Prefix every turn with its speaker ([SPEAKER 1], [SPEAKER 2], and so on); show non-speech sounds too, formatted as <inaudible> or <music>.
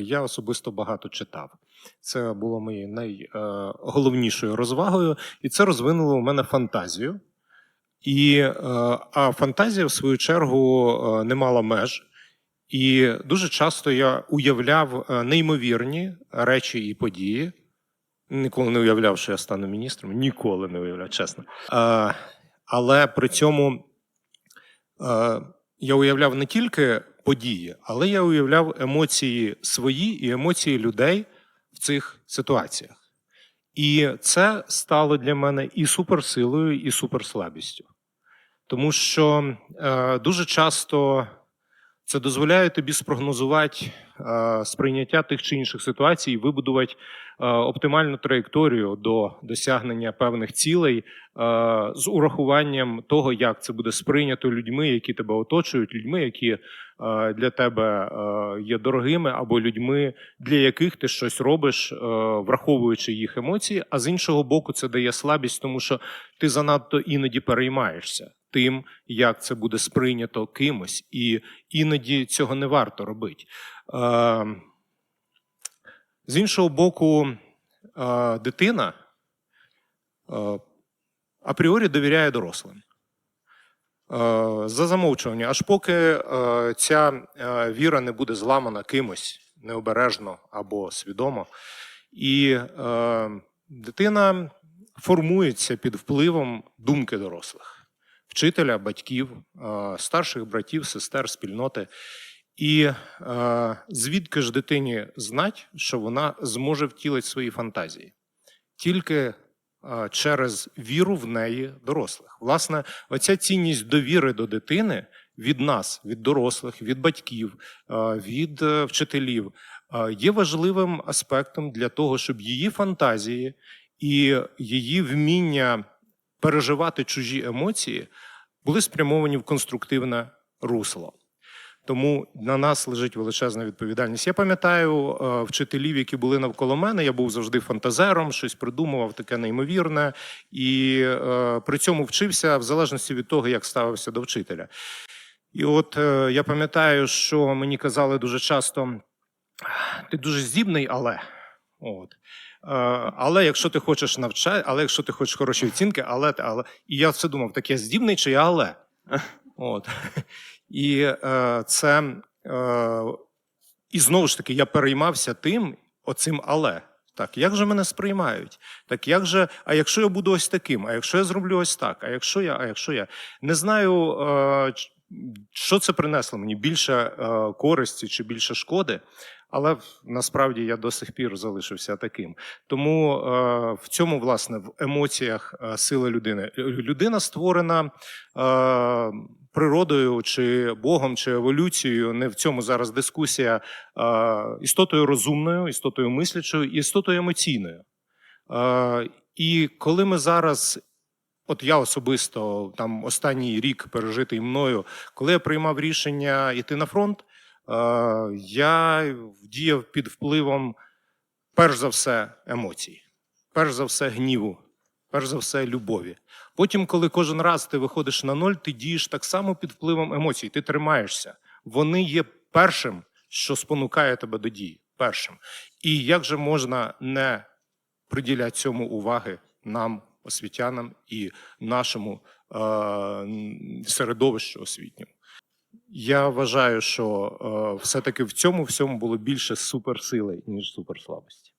[SPEAKER 1] я особисто багато читав. Це було моєю найголовнішою розвагою, і це розвинуло у мене фантазію. І, е, а фантазія, в свою чергу, е, не мала меж. І дуже часто я уявляв е, неймовірні речі і події. Ніколи не уявляв, що я стану міністром. Ніколи не уявляв, чесно. Е, але при цьому е, я уявляв не тільки події, але я уявляв емоції свої і емоції людей в цих ситуаціях. І це стало для мене і суперсилою, і суперслабістю. Тому що е, дуже часто це дозволяє тобі спрогнозувати е, сприйняття тих чи інших ситуацій вибудувати е, оптимальну траєкторію до досягнення певних цілей е, з урахуванням того, як це буде сприйнято людьми, які тебе оточують, людьми, які для тебе є дорогими, або людьми, для яких ти щось робиш, враховуючи їх емоції. А з іншого боку, це дає слабість, тому що ти занадто іноді переймаєшся тим, як це буде сприйнято кимось, і іноді цього не варто робити. Е, з іншого боку, е, дитина е, апріорі довіряє дорослим. За замовчування, аж поки ця віра не буде зламана кимось необережно або свідомо, і дитина формується під впливом думки дорослих вчителя, батьків, е, старших братів, сестер, спільноти. І е, звідки ж дитині знать, що вона зможе втілити свої фантазії? Тільки е, через віру в неї дорослих. Власне, оця цінність довіри до дитини від нас, від дорослих, від батьків, від вчителів є важливим аспектом для того, щоб її фантазії і її вміння переживати чужі емоції були спрямовані в конструктивне русло. Тому на нас лежить величезна відповідальність. Я пам'ятаю е, вчителів, які були навколо мене. Я був завжди фантазером, щось придумував таке неймовірне, і е, при цьому вчився в залежності від того, як ставився до вчителя. І от е, я пам'ятаю, що мені казали дуже часто: ти дуже здібний, але. От. Е, Але якщо ти хочеш навчати, але якщо ти хочеш хороші оцінки, але але. І я все думав, так я здібний чи я але. <laughs> От. <laughs> І е, це е, і знову ж таки я переймався тим, оцим але. Так, як же мене сприймають? Так як же, а якщо я буду ось таким, а якщо я зроблю ось так, а якщо я, а якщо я не знаю, е, що це принесло мені більше е, користі чи більше шкоди, але насправді я до сих пір залишився таким. Тому е, в цьому, власне, в емоціях сила людини. Людина створена природою, чи Богом, чи еволюцією. Не в цьому зараз дискусія істотою розумною, істотою мислячою істотою емоційною. І коли ми зараз. От я особисто там останній рік пережитий мною, коли я приймав рішення йти на фронт, я діяв під впливом, перш за все, емоцій, перш за все, гніву, перш за все, любові. Потім, коли кожен раз ти виходиш на ноль, ти дієш так само під впливом емоцій, ти тримаєшся. Вони є першим, що спонукає тебе до дії. Першим. І як же можна не приділяти цьому уваги нам, освітянам, і нашому е- середовищу освітньому? Я вважаю, що е- все-таки в цьому всьому було більше суперсили, ніж суперслабості.